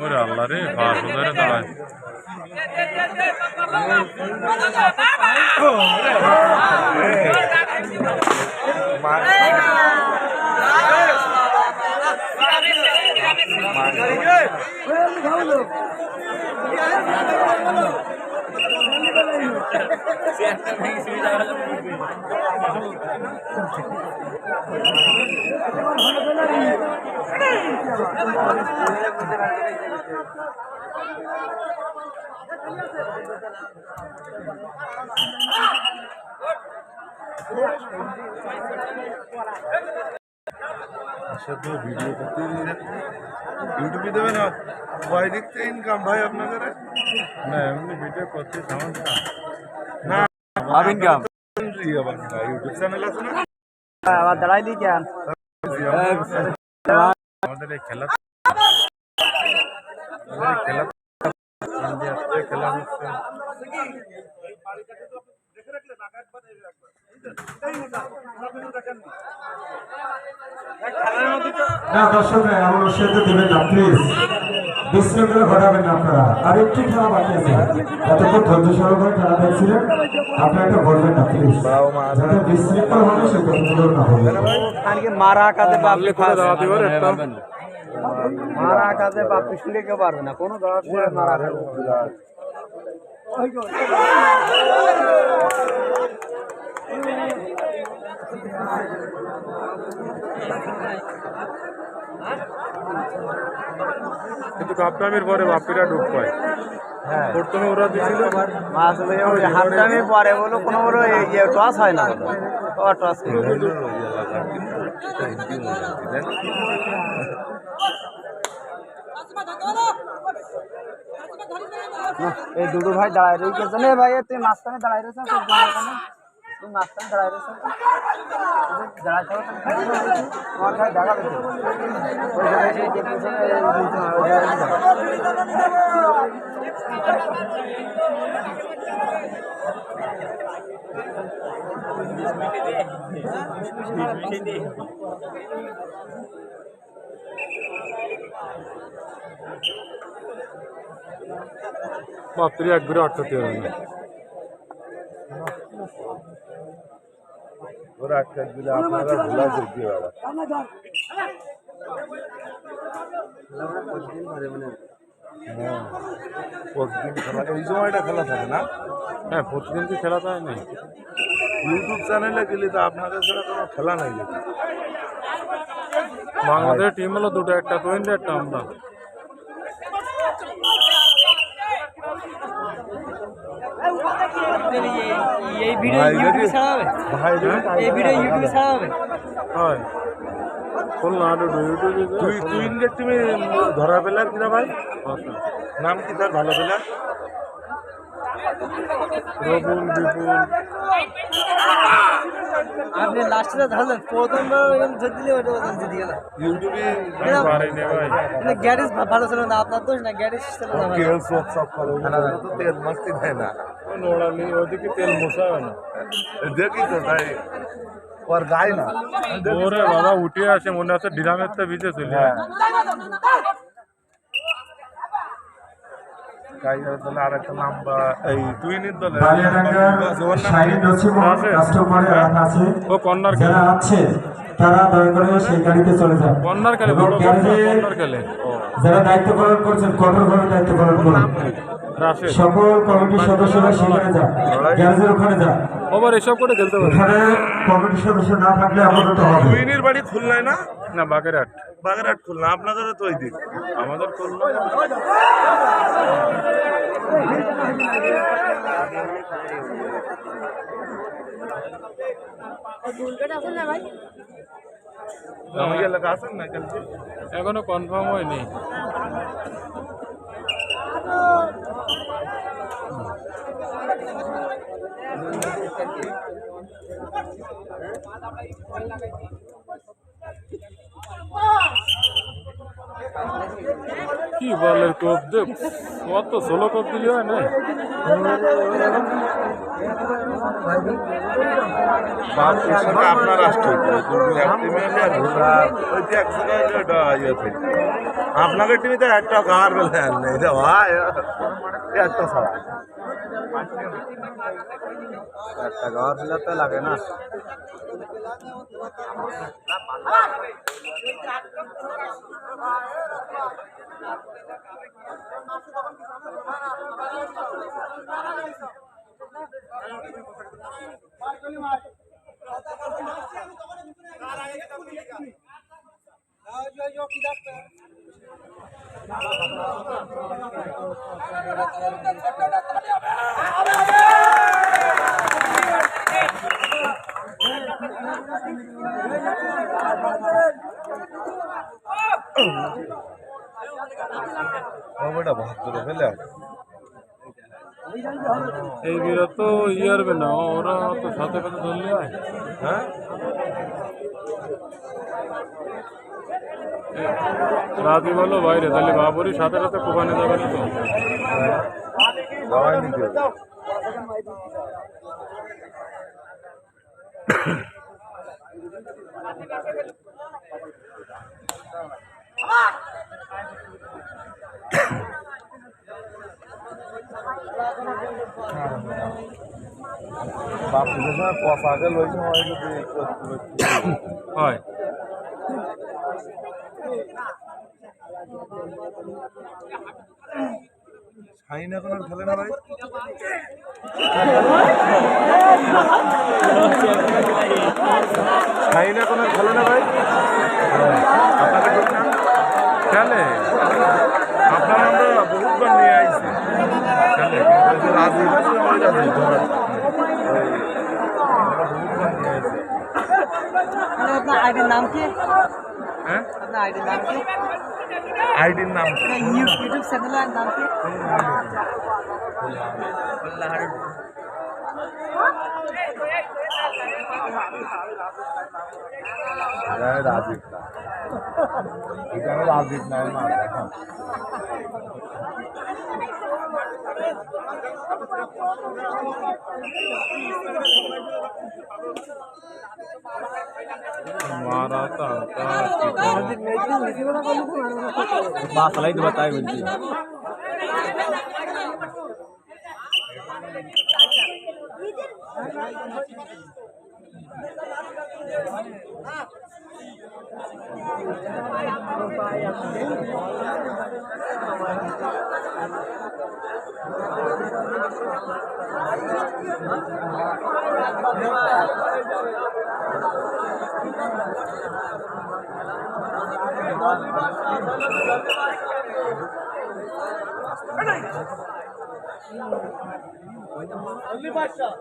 ওরে আল্লাহ রে পাঁচ হাজারে দাঁড়ায়। আচ্ছা তো ভিডিও করতে ইউটিউবে দেবে না? ভাই দেখতে ইনকাম ভাই আপনাদের? না এমনি ভিডিও করতে সমস্যা না লাভ ইনকাম ইউটিউব চ্যানেল আছে না আবার দাঁড়াই দিই কেন আমাদের এই খেলা দর্শক আমার উৎসাহিত দেবেন না প্লিজ বিশৃঙ্খলা ঘটাবেন না আপনারা। আর একটু খেলা বাকি আছে। এতক্ষণ ধৈর্য সহকারে খেলা দেখছিলেন। আপনারা এটা বলবেন না প্লিজ যাতে বিশৃঙ্খলা হবে সে কথাগুলো না হবে মারা কাজে বাপলে একটা? মারা বাপলে শুনে কেউ পারবে না। কোনো দাঁড়া করে মারা খাবে কিন্তু কাপটামের পরে বাপিরা ডুব পায়। হ্যাঁ। প্রথমে ওরা দিছিল। মাছ পরে বলো কোনো বড় ইয়ে টস হয় না। ও টস এই দুটো ভাই দাঁড়ায় রয়েছে। ভাই তুই মাঝখানে দাঁড়ায় রয়েছে। তুই তুই মাঝখানে দাঁড়ায় রয়েছে দাঁড়ায় থাকো তোমার ভাই দেখাবে তো। ওই জায়গায় যে যে পিছনে এই দুটো হয়, ওই জায়গায় দাঁড়ায়। বাপিরা একবারে আটকাতে পারে না ওরা আটকা দিলে আপনারা ভুলা যেতে বাবা হ্যাঁ প্রতিদিন খেলা এই সময়টা খেলা থাকে না হ্যাঁ প্রতিদিন কি খেলা তাই নাই ইউটিউব চ্যানেলে গেলে তো আপনাদের ছাড়া কোনো খেলা নাই যেতে বাংলাদেশের টিম হলো দুটো একটা তো ইন্ডিয়া একটা আমরা এই ভিডিও ইউটিউবে। ছাড়া হবে? এই ভিডিও ইউটিউবে ছাড়া হবে? হয়। ইউটিউবে তুই তুই টিমে ধরা পেলার কিনা ভাই? নাম কি তার? ভালো পেলার রবুল বিপুল। আপনি লাস্টে ধরলেন প্রথমবার এরকম ধরে দিলে ওটা গেল। ইউটিউবে মানে গ্যারেজ ভালো ছিল না আপনার দোষ না গ্যারেজ ছিল না ভালো। সব সব করে ওগুলো তো তেল মাস্তি দেয় না। নোড়ালি ওদিকে তেল মশায় না। দেখি তো তাই ওর গায় না। ওরে বাবা উঠে আসে মনে হচ্ছে ডিরামের তো ভিজে চলে যারা তারা দয়া করে সেই গাড়িতে চলে যান। কর্নার খেলে এবং বড় গ্যারেজে কর্নার খেলে। যারা দায়িত্ব পালন করছেন কঠোরভাবে দায়িত্ব পালন করুন। সকল কমিটির সদস্যরা সেখানে যান গ্যারেজের ওখানে যান ওভার এসব করে খেলতে পারে এখানে কমিটির সদস্য না থাকলে আপাতত হবে। টুইনের বাড়ি খুলনায় না? না বাগেরহাট। বাগেরহাট খুলনা। আপনাদেরও তো ওই দিক আমাদের খুলনা। এখনও? কনফার্ম হয়নি। কি বলে কোপ দে কত ষোলো কোপ দিলি হয় না। আপনার রাষ্ট্র ওই এক জায়গায় হলে ওটা ইয়ে থেকে আপনাদের টিমে তো একটা গাঁর বেলা আর নেই রে ভাই একটা ছাড়া একটা ঘর হলে তো লাগে না ওটা ভাত ধরে ফেলে আর এই বিরা তো ইয়ারবে না ওরা তো সাথে সাথে ধরলে হ্যাঁ? রাতি বলো বাইরে। তাহলে বাবুরি সাথে সাথে কোপানে যাবে না তো? যাওয়াই নিতে বাপ পিছনে পশাকে লইছে হয় যদি হয়। শাইন এখন আর খেলে না ভাই? শাইন এখন আর খেলে না ভাই? আপনাকে খেলে। আপনার আমরা বহুতবার নিয়ে আইছি। খেলে। কিন্তু ওই যে রাজীব আছে ওই রাজীব ধরার ওই আমরা বহুতবার নিয়ে আইছি মানে আপনার আইডির নাম কি হ্যাঁ আপনার আইডির নাম কি আইডির নাম কি? আপনার ইউ- ইউটিউব চ্যানেলের নাম কি এটা রাজীব না এটা রাজীব না বাসলাই তো বাতায় বলছি Thank you. বাদশাহ